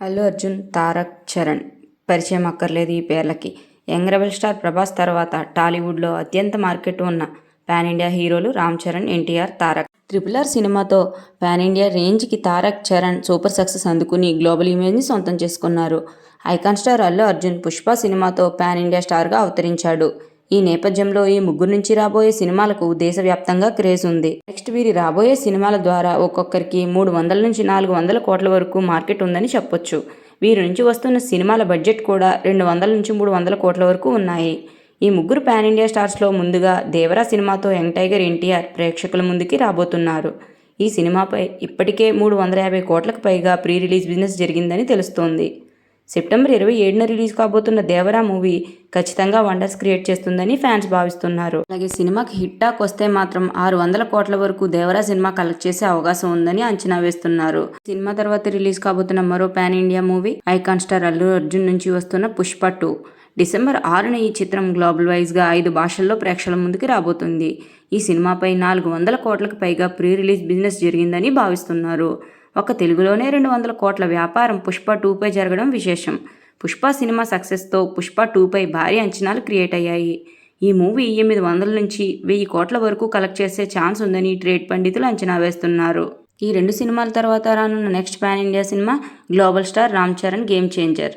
అల్లు అర్జున్ తారక్ చరణ్. పరిచయం అక్కర్లేదు ఈ పేర్లకి. యంగ్ రెబల్ స్టార్ ప్రభాస్ తర్వాత టాలీవుడ్లో అత్యంత మార్కెట్ ఉన్న పాన్ ఇండియా హీరోలు రామ్ చరణ్ ఎన్టీఆర్ తారక్. ట్రిపుల్ ఆర్ సినిమాతో పాన్ ఇండియా రేంజ్కి తారక్ చరణ్ సూపర్ సక్సెస్ అందుకుని గ్లోబల్ ఇమేజ్ని సొంతం చేసుకున్నారు. ఐకాన్ స్టార్ అల్లు అర్జున్ పుష్ప సినిమాతో పాన్ ఇండియా స్టార్గా అవతరించాడు. ఈ నేపథ్యంలో ఈ ముగ్గురు నుంచి రాబోయే సినిమాలకు దేశవ్యాప్తంగా క్రేజ్ ఉంది. నెక్స్ట్ వీరి రాబోయే సినిమాల ద్వారా ఒక్కొక్కరికి మూడు వందల నుంచి నాలుగు వందల కోట్ల వరకు మార్కెట్ ఉందని చెప్పొచ్చు. వీరి నుంచి వస్తున్న సినిమాల బడ్జెట్ కూడా రెండు వందల నుంచి మూడు వందల కోట్ల వరకు ఉన్నాయి. ఈ ముగ్గురు పాన్ ఇండియా స్టార్స్లో ముందుగా దేవరా సినిమాతో యంగ్ టైగర్ ఎన్టీఆర్ ప్రేక్షకుల ముందుకి రాబోతున్నారు. ఈ సినిమాపై ఇప్పటికే మూడు వందల యాభై కోట్లకు పైగా ప్రీ రిలీజ్ బిజినెస్ జరిగిందని తెలుస్తోంది. సెప్టెంబర్ ఇరవై ఏడున రిలీజ్ కాబోతున్న దేవరా మూవీ ఖచ్చితంగా వండర్స్ క్రియేట్ చేస్తుందని ఫ్యాన్స్ భావిస్తున్నారు. అలాగే సినిమాకి హిట్ టాక్ వస్తే మాత్రం ఆరు వందల కోట్ల వరకు దేవరా సినిమా కలెక్ట్ చేసే అవకాశం ఉందని అంచనా వేస్తున్నారు. సినిమా తర్వాత రిలీజ్ కాబోతున్న మరో pan India movie icon star Allu Arjun నుంచి వస్తున్న పుష్ప టూ. డిసెంబర్ ఆరున ఈ చిత్రం గ్లోబల్ వైజ్గా ఐదు భాషల్లో ప్రేక్షకుల ముందుకు రాబోతుంది. ఈ సినిమాపై నాలుగు వందల కోట్లకు పైగా ప్రీ రిలీజ్ బిజినెస్ జరిగిందని భావిస్తున్నారు. ఒక తెలుగులోనే రెండు వందల కోట్ల వ్యాపారం పుష్ప టూపై జరగడం విశేషం. పుష్ప సినిమా సక్సెస్తో పుష్ప టూపై భారీ అంచనాలు క్రియేట్ అయ్యాయి. ఈ మూవీ ఎనిమిది వందల నుంచి వెయ్యి కోట్ల వరకు కలెక్ట్ చేసే ఛాన్స్ ఉందని ట్రేడ్ పండితులు అంచనా వేస్తున్నారు. ఈ రెండు సినిమాల తర్వాత రానున్న next pan India cinema global star Ram Charan game changer.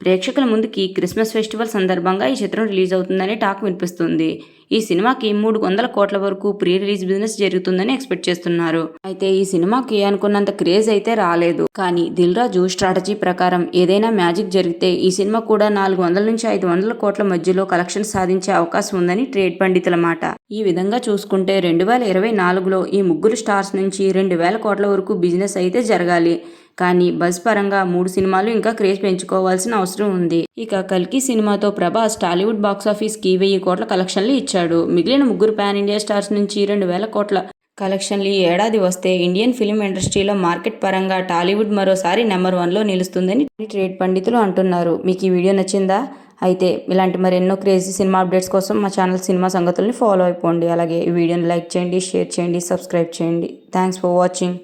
ప్రేక్షకుల ముందుకి క్రిస్మస్ ఫెస్టివల్ సందర్భంగా ఈ చిత్రం రిలీజ్ అవుతుందని టాక్ వినిపిస్తుంది. ఈ సినిమాకి మూడు వందల కోట్ల వరకు ప్రీ రిలీజ్ బిజినెస్ జరుగుతుందని ఎక్స్పెక్ట్ చేస్తున్నారు. అయితే ఈ సినిమాకి అనుకున్నంత క్రేజ్ అయితే రాలేదు. కానీ దిల్ రాజు స్ట్రాటజీ ప్రకారం ఏదైనా మ్యాజిక్ జరిగితే ఈ సినిమా కూడా నాలుగు వందల నుంచి ఐదు వందల కోట్ల మధ్యలో కలెక్షన్ సాధించే అవకాశం ఉందని ట్రేడ్ పండితుల మాట. ఈ విధంగా చూసుకుంటే రెండు వేల ఇరవై నాలుగులో ఈ ముగ్గురు స్టార్స్ నుంచి రెండు వేల కోట్ల వరకు బిజినెస్ అయితే జరగాలి. కానీ బజ్ పరంగా మూడు సినిమాలు ఇంకా క్రేజ్ పెంచుకోవాల్సిన అవసరం ఉంది. ఇక కల్కి సినిమాతో ప్రభాస్ టాలీవుడ్ బాక్సాఫీస్కి వెయ్యి కోట్ల కలెక్షన్లు ఇచ్చాడు. మిగిలిన ముగ్గురు పాన్ ఇండియా స్టార్స్ నుంచి రెండు వేల కోట్ల కలెక్షన్లు ఈ ఏడాది వస్తే ఇండియన్ ఫిలిం ఇండస్ట్రీలో మార్కెట్ పరంగా టాలీవుడ్ మరోసారి నెంబర్ వన్లో నిలుస్తుందని ట్రేడ్ పండితులు అంటున్నారు. మీకు ఈ వీడియో నచ్చిందా? అయితే ఇలాంటి మరెన్నో క్రేజీ సినిమా అప్డేట్స్ కోసం మా ఛానల్ సినిమా సంగతుల్ని ఫాలో అయిపోండి. అలాగే ఈ వీడియోని లైక్ చేయండి షేర్ చేయండి సబ్స్క్రైబ్ చేయండి. Thanks for watching.